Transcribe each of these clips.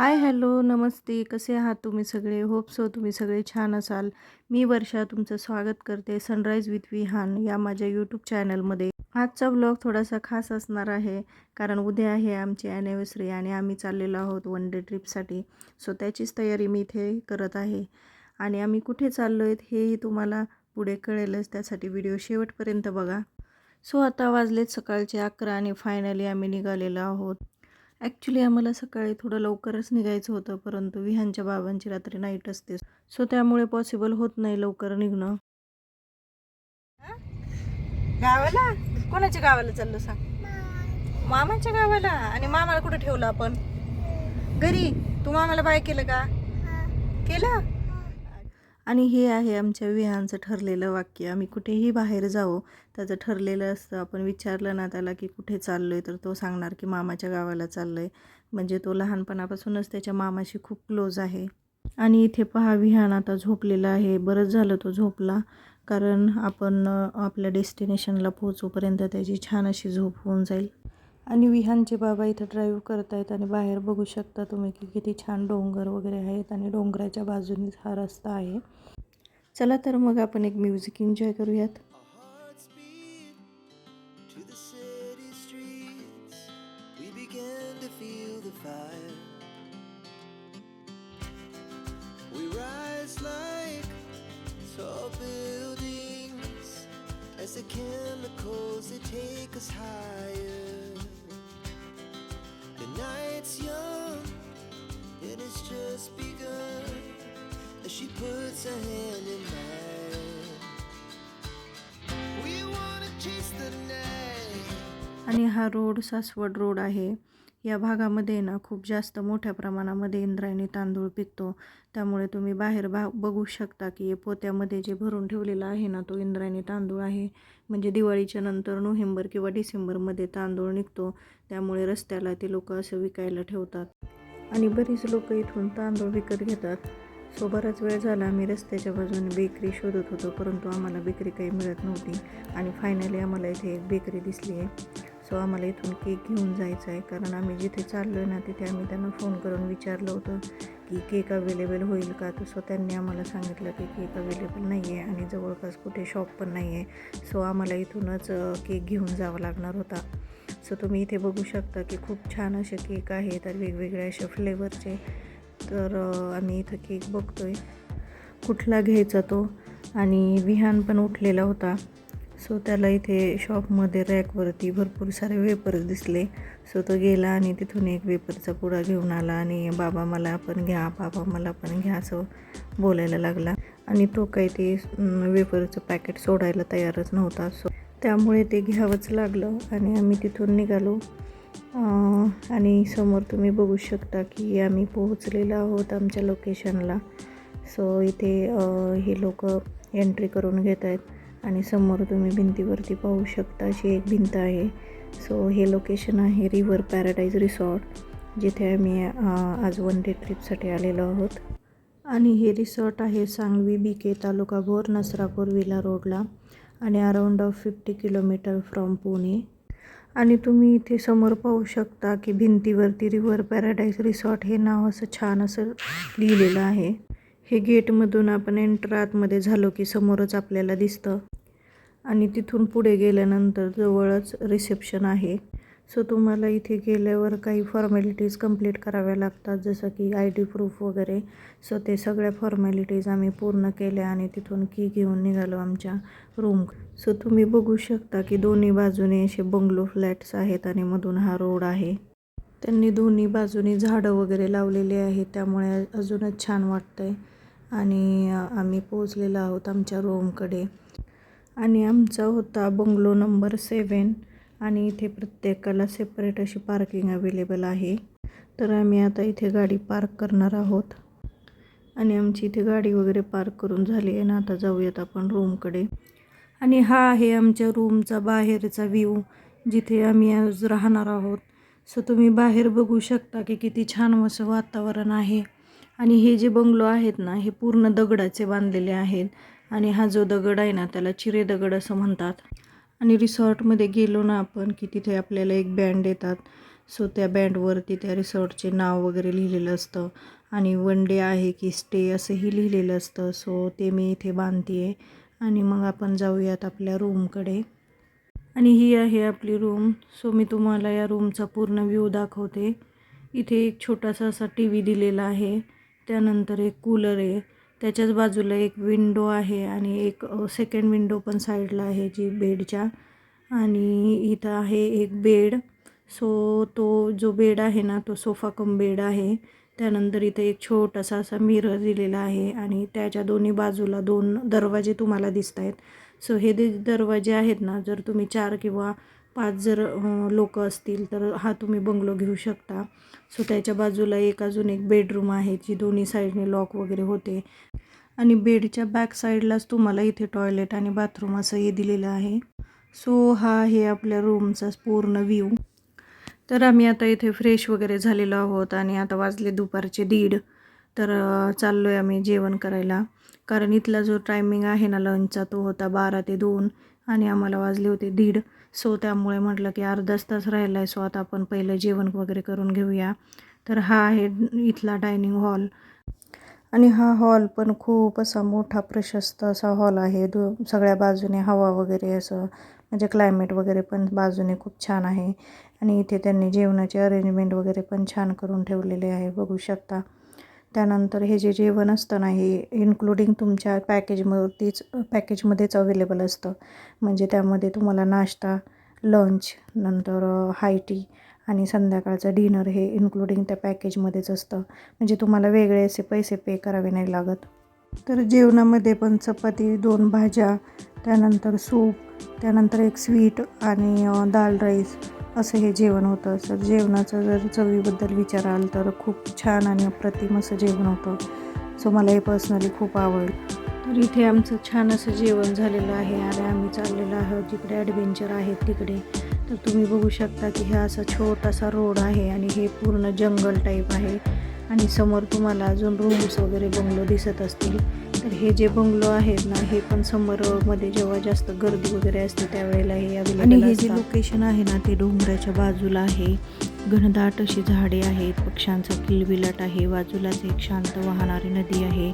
Hi hello नमस्ते. कसे आहात तुम्ही सगळे? होप सो तुम्ही सगळे छान असाल. मी वर्षा तुमचं स्वागत करते. सनराईज विथ विहान या माझ्या यूट्यूब चॅनलमध्ये आजचा व्लॉग थोडासा खास असणार आहे कारण उद्या आहे आमची ॲनिव्हर्सरी आणि आम्ही चाललेलो आहोत वन डे ट्रिपसाठी सो त्याचीच तयारी मी इथे करत आहे. आणि आम्ही कुठे चाललो आहेत हेही तुम्हाला पुढे कळेलच. त्यासाठी व्हिडिओ शेवटपर्यंत बघा. सो आता वाजलेत सकाळचे अकरा आणि फायनली आम्ही निघालेलो आहोत. ॲक्च्युली आम्हाला सकाळी थोडं लवकरच निघायचं होतं परंतु विहानच्या बाबांची रात्री नाईट असते. सो त्यामुळे पॉसिबल होत नाही लवकर निघणं. गावाला? कोणाच्या गावाला चाललो सांग? मामाच्या गावाला? आणि मामाला कुठे ठेवलं आपण? घरी? तू मामाला बाय केलं का? केलं? आणि हे आहे आमच्या विहांचं ठरलेलं वाक्य. आम्ही कुठेही बाहेर जावो त्याचं ठरलेलं असतं. आपण विचारलं ना त्याला की कुठे चाललो आहे तर तो सांगणार की मामाच्या गावाला चाललो आहे म्हणजे तो लहानपणापासूनच त्याच्या मामाशी खूप क्लोज आहे. आणि इथे पहा विहान आता झोपलेला आहे. बरंच झालं तो झोपला. कारण आपण आपल्या डेस्टिनेशनला पोहोचूपर्यंत त्याची छान अशी झोप होऊन जाईल. आणि विहानचे बाबा इथं ड्राईव्ह करत आहेत आणि बाहेर बघू शकता तुम्ही की किती छान डोंगर वगैरे आहेत आणि डोंगराच्या बाजूनीच हा रस्ता आहे. चला तर मग आपण एक म्युझिक एन्जॉय करूयात. The chemicals that take us high. आणि हा रोड सासवड रोड आहे. या भागामध्ये ना खूप जास्त मोठ्या प्रमाणामध्ये इंद्रायणी तांदूळ पिकतो. त्यामुळे तुम्ही बाहेर बा बघू शकता की पोत्यामध्ये जे भरून ठेवलेलं आहे ना तो इंद्रायणी तांदूळ आहे. म्हणजे दिवाळीच्या नंतर नोव्हेंबर किंवा डिसेंबरमध्ये तांदूळ निघतो. त्यामुळे रस्त्याला ते लोक असं विकायला ठेवतात. आणि बरीच लोक इथून तांदूळ विकत घेतात. सो बराच वेळ झाला आम्ही रस्त्याच्या बाजूने बेकरी शोधत होतो परंतु आम्हाला बेकरी काही मिळत नव्हती. आणि फायनली आम्हाला इथे एक बेकरी दिसली आहे. सो आम्हाला इथून केक घेऊन जायचं आहे कारण आम्ही जिथे चाललो आहे ना तिथे आम्ही त्यांना फोन करून विचारलं होतं की केक अवेलेबल होईल का? तर सो त्यांनी आम्हाला सांगितलं की केक अवेलेबल नाही आहे आणि जवळपास कुठे शॉप पण नाही आहे सो आम्हाला इथूनच केक घेऊन जावा लागणार होता. सो तुम्ही इथे बघू शकता की खूप छान असे केक आहेत तर वेगवेगळ्या अशा फ्लेवरचे तर आम्ही इथं केक बघतो आहे कुठला घ्यायचा तो? आणि विहान पण उठलेला होता. सो त्याला इथे शॉपमध्ये रॅकवरती भरपूर सारे वेपर्स दिसले. सो तो गेला आणि तिथून एक वेपरचा पुडा घेऊन आला आणि बाबा मला पण घ्या बाबा मला पण घ्या असं बोलायला लागला. आणि तो काही ते वेपरचं पॅकेट सोडायला तयारच नव्हता. सो त्यामुळे ते घ्यावंच लागलं आणि आम्ही तिथून निघालो. आणि समोर तुम्ही बघू शकता की आम्ही पोहोचलेलो आहोत आमच्या लोकेशनला सो इथे हे लोक एंट्री करून घेत आहेत आणि समोर तुम्ही भिंतीवरती पाहू शकता अशी एक भिंत आहे. सो हे लोकेशन आहे रिव्हर पॅराडाईज रिसॉर्ट जिथे आम्ही आज वन डे ट्रिपसाठी आलेलो आहोत. आणि हे रिसॉर्ट आहे सांगवी बी के तालुका भोर नसरापूर विला रोडला आणि around of fifty kilometre from Pune आणि तुम्ही इथे समोर पाहू शकता की भिंतीवरती रिव्हर पॅराडाईज रिसॉर्ट हे नाव असं छान असं लिहिलेलं आहे. हे गेटमधून आपण एंटर आतमध्ये झालो की समोरच आपल्याला दिसतं. आणि तिथून पुढे गेल्यानंतर जवळच रिसेप्शन आहे. सो तुम्हाला इथे गेल्यावर काही फॉर्मॅलिटीज कंप्लीट कराव्या लागतात जसं की आय डी प्रूफ वगैरे. सो ते सगळ्या फॉर्मॅलिटीज आम्ही पूर्ण केल्या आणि तिथून की घेऊन निघालो आमच्या रूम सो तुम्ही बघू शकता की दोन्ही बाजूने असे बंगलो फ्लॅट्स आहेत आणि मधून हा रोड आहे. त्यांनी दोन्ही बाजूनी झाडं वगैरे लावलेली आहेत त्यामुळे अजूनच छान वाटतंय. आणि आम्ही पोहोचलेलो आहोत आमच्या रूमकडे आणि आमचा होता बंगलो नंबर सेवन आणि इथे प्रत्येकाला सेपरेट अशी पार्किंग अवेलेबल आहे. तर आम्ही आता इथे गाडी पार्क करणार आहोत. आणि आमची इथे गाडी वगैरे पार्क करून झाली आहे ना आता जाऊयात आपण रूमकडे आणि हा आहे आमच्या रूमचा बाहेरचा व्ह्यू जिथे आम्ही आज राहणार आहोत. सो तुम्ही बाहेर बघू शकता की किती छान असं वातावरण आहे. आणि हे जे बंगलो आहेत ना हे पूर्ण दगडाचे बांधलेले आहेत. आणि हा जो दगड आहे ना त्याला चिरे दगड असं म्हणतात. आणि रिसॉर्टमध्ये गेलो ना आपण की तिथे आपल्याला एक बँड येतात. सो त्या बँडवरती त्या रिसॉर्टचे नाव वगैरे लिहिलेलं असतं. आणि वन डे आहे की स्टे असंही लिहिलेलं असतं. सो ते मी इथे बांधते आहे आणि मग आपण जाऊयात आपल्या रूमकडे. आणि ही आहे आपली रूम. सो मी तुम्हाला या रूमचा पूर्ण व्ह्यू दाखवते. इथे एक छोटासा असा टी व्ही दिलेला आहे. त्यानंतर एक कूलर आहे. त्याच्याच बाजूला एक विंडो आहे आणि एक सेकंड विंडो पण साईडला आहे जी बेडच्या. आणि इथं आहे एक बेड सो तो जो बेड आहे ना तो सोफा कम बेड आहे. त्यानंतर इथे एक छोटासा असा मिरर दिलेला आहे आणि त्याच्या दोन्ही बाजूला दोन दरवाजे तुम्हाला दिसत आहेत सो हे जे दरवाजे आहेत ना जर तुम्ही चार किंवा पाच जर लोक असतील तर हा तुम्ही बंगलो घेऊ शकता. सो त्याच्या बाजूला एक अजून एक बेडरूम आहे जी दोन्ही साईडने लॉक वगैरे होते. आणि बेडच्या बॅक साईडलाच तुम्हाला इथे टॉयलेट आणि बाथरूम असंही दिलेलं आहे. सो हा आहे आपल्या रूमचा पूर्ण व्ह्यू तर आम्ही आता इथे फ्रेश वगैरे झालेलो आहोत आणि आता वाजले दुपारचे दीड. तर चाललो आहे आम्ही जेवण करायला. कारण इथला जो टायमिंग आहे ना लंचचा तो होता बारा ते दोन. आणि आम्हाला वाजले होते दीड. सो त्यामुळे म्हटलं की अर्धाच तास राहिला आहे सो आता आपण पहिलं जेवण वगैरे करून घेऊया. तर हा आहे इथला डायनिंग हॉल आणि हा हॉल पण खूप असा मोठा प्रशस्त असा हॉल आहे. दो सगळ्या बाजूने हवा वगैरे असं म्हणजे क्लायमेट वगैरे पण बाजूने खूप छान आहे. आणि इथे त्यांनी जेवणाचे अरेंजमेंट वगैरे पण छान करून ठेवलेले आहे. बघू शकता. त्यानंतर हे जे जेवण असतं ना हे इन्क्लुडिंग तुमच्या पॅकेजमध्येच पॅकेजमध्येच अवेलेबल असतं. म्हणजे त्यामध्ये तुम्हाला नाश्ता लंच नंतर हाय टी आणि संध्याकाळचं डिनर हे इन्क्लुडिंग त्या पॅकेजमध्येच असतं. म्हणजे तुम्हाला वेगळे असे पैसे पे करावे नाही लागत. तर जेवणामध्ये पण चपाती दोन भाज्या त्यानंतर सूप त्यानंतर एक स्वीट आणि दाल राईस असं हे जेवण होतं. सर जेवणाचं जर चवीबद्दल विचाराल तर खूप छान आणि अप्रतिम असं जेवण होतं. सो मला हे पर्सनली खूप आवडलं. तर इथे आमचं छान असं जेवण झालेलं आहे आणि आम्ही चाललेलो आहोत. जिकडे ॲडव्हेंचर आहेत तिकडे. तर तुम्ही बघू शकता की हा असा छोटासा रोड आहे आणि हे पूर्ण जंगल टाईप आहे. आणि समोर तुम्हाला अजून रूम्स वगैरे बंगलो दिसत असतील. तर हे जे बंगलो आहेत ना हे पण समोरमध्ये जेव्हा जास्त गर्दी वगैरे असते त्यावेळेला हे अवेलेबल आणि हे जे लोकेशन आहे ना ते डोंगराच्या बाजूला आहे. घनदाट अशी झाडे आहेत पक्ष्यांचा किलबिलाट आहे बाजूलाच एक शांत वाहणारी नदी आहे.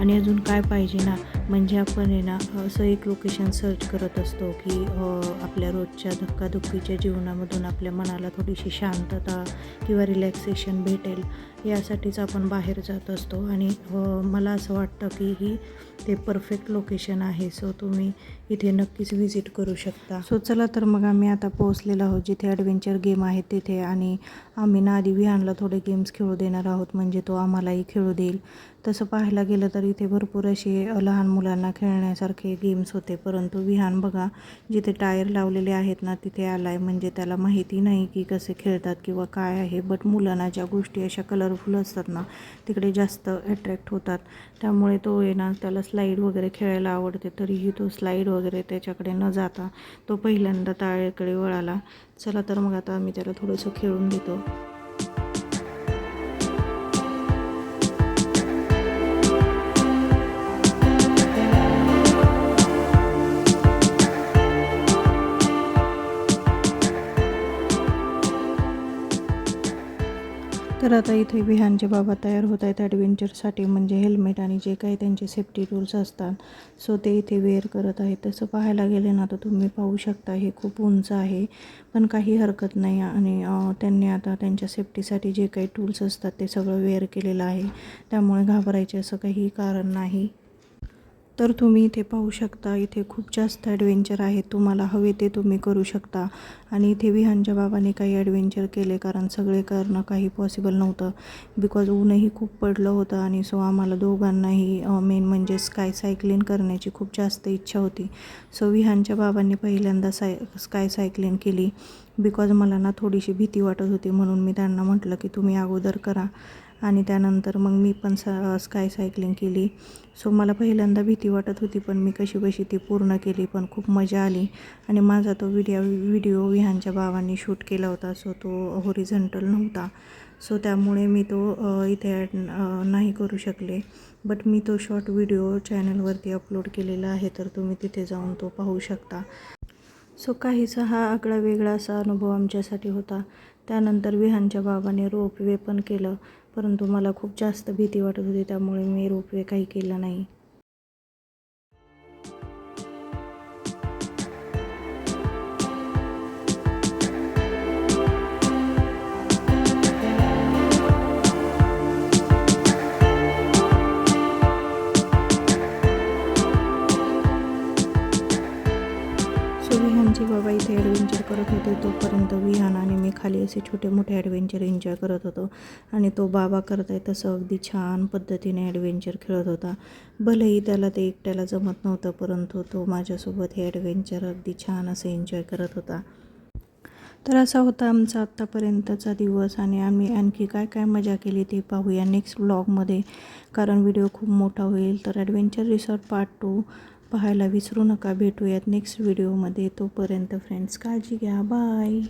आणि अजून काय पाहिजे ना म्हणजे आपण आहे ना असं एक लोकेशन सर्च करत असतो की आपल्या रोजच्या धक्काधुक्कीच्या जीवनामधून आपल्या मनाला थोडीशी शांतता किंवा रिलॅक्सेशन भेटेल यासाठीच आपण बाहेर जात असतो. आणि मला असं वाटतं की ही ते परफेक्ट लोकेशन आहे. सो तुम्ही इथे नक्कीच व्हिजिट करू शकता. सो चला तर मग आम्ही आता पोहोचलेलो आहोत जिथे ॲडव्हेंचर गेम आहेत तिथे. आणि आम्ही ना आधी विहानला थोडे गेम्स खेळू देणार आहोत. म्हणजे तो आम्हालाही खेळू देईल. तसं पाहायला गेलं तर इथे भरपूर असे लहान मुलांना खेळण्यासारखे गेम्स होते. परंतु विहान बघा जिथे टायर लावलेले आहेत ना तिथे आला आहे म्हणजे त्याला माहिती नाही की कसे खेळतात किंवा काय आहे. बट मुलांना ज्या गोष्टी अशा कलरफुल असतात ना तिकडे जास्त अट्रॅक्ट होतात. त्यामुळे तो आहे ना त्याला स्लाईड वगैरे खेळायला आवडते. तरीही तो स्लाईड वगैरे त्याच्याकडे न जाता तो पहिल्यांदा टाळेकडे वळाला. चला तर मग आता आम्ही त्याला थोडंसं खेळून देतो. तर आता इथे विहानचे बाबा तयार होत आहेत ॲडव्हेंचरसाठी म्हणजे हेल्मेट आणि जे काही त्यांचे सेफ्टी टूल्स असतात सो ते इथे वेअर करत आहेत. तसं पाहायला गेले ना तर तुम्ही पाहू शकता हे खूप उंच आहे पण काही हरकत नाही. आणि त्यांनी आता त्यांच्या सेफ्टीसाठी जे काही टूल्स असतात ते सगळं वेअर केलेलं आहे. त्यामुळे घाबरायचे असं काही कारण नाही. तर तुम्ही इथे पाहू शकता इथे खूप जास्त ॲडव्हेंचर आहेत तुम्हाला हवे ते तुम्ही करू शकता. आणि इथे विहानच्या बाबाने काही ॲडव्हेंचर केले कारण सगळे करणं काही पॉसिबल नव्हतं. बिकॉज ऊनही खूप पडलं होतं आणि सो आम्हाला दोघांनाही मेन म्हणजे स्काय सायकलिंग करण्याची खूप जास्त इच्छा होती. सो विहानच्या बाबांनी पहिल्यांदा साय स्काय सायकलिंग केली. बिकॉज मला ना थोडीशी भीती वाटत होती म्हणून मी त्यांना म्हटलं की तुम्ही अगोदर करा. आणि त्यानंतर मग मी पण सा स्काय सायकलिंग केली. सो मला पहिल्यांदा भीती वाटत होती पण मी कशी बशी ती पूर्ण केली पण खूप मजा आली. आणि माझा तो व्हिडिओ व्हिडिओ विहानच्या भावांनी शूट केला होता. सो तो होरिझंटल नव्हता. सो त्यामुळे मी तो इथे ॲड नाही करू शकले. बट मी तो शॉर्ट व्हिडिओ चॅनलवरती अपलोड केलेला आहे तर तुम्ही तिथे जाऊन तो पाहू शकता. सो काहीसा हा आगळा वेगळा असा अनुभव आमच्यासाठी होता. त्यानंतर विहानच्या बाबाने रोपवे पण केलं. परंतु मला खूप जास्त भीती वाटत होती त्यामुळे मी रोपवे काही केला नाही. सो बाबा इथे ॲडव्हेंचर करत होते. तोपर्यंत विहान आणि मी खाली असे छोटे मोठे ॲडव्हेंचर एन्जॉय करत होतो. आणि तो बाबा करत आहे तसं अगदी छान पद्धतीने ॲडव्हेंचर खेळत होता. भलेही त्याला ते एकट्याला जमत नव्हतं परंतु तो माझ्यासोबत हे ॲडव्हेंचर अगदी छान असं एन्जॉय करत होता. तर असा होता आमचा आत्तापर्यंतचा दिवस आणि आम्ही आणखी काय काय मजा केली ते पाहूया नेक्स्ट ब्लॉगमध्ये कारण व्हिडिओ खूप मोठा होईल. तर ॲडव्हेंचर रिसॉर्ट पार्ट टू पाहायला विसरू नका. भेटूयात नेक्स्ट व्हिडिओमध्ये तोपर्यंत फ्रेंड्स काळजी घ्या. बाय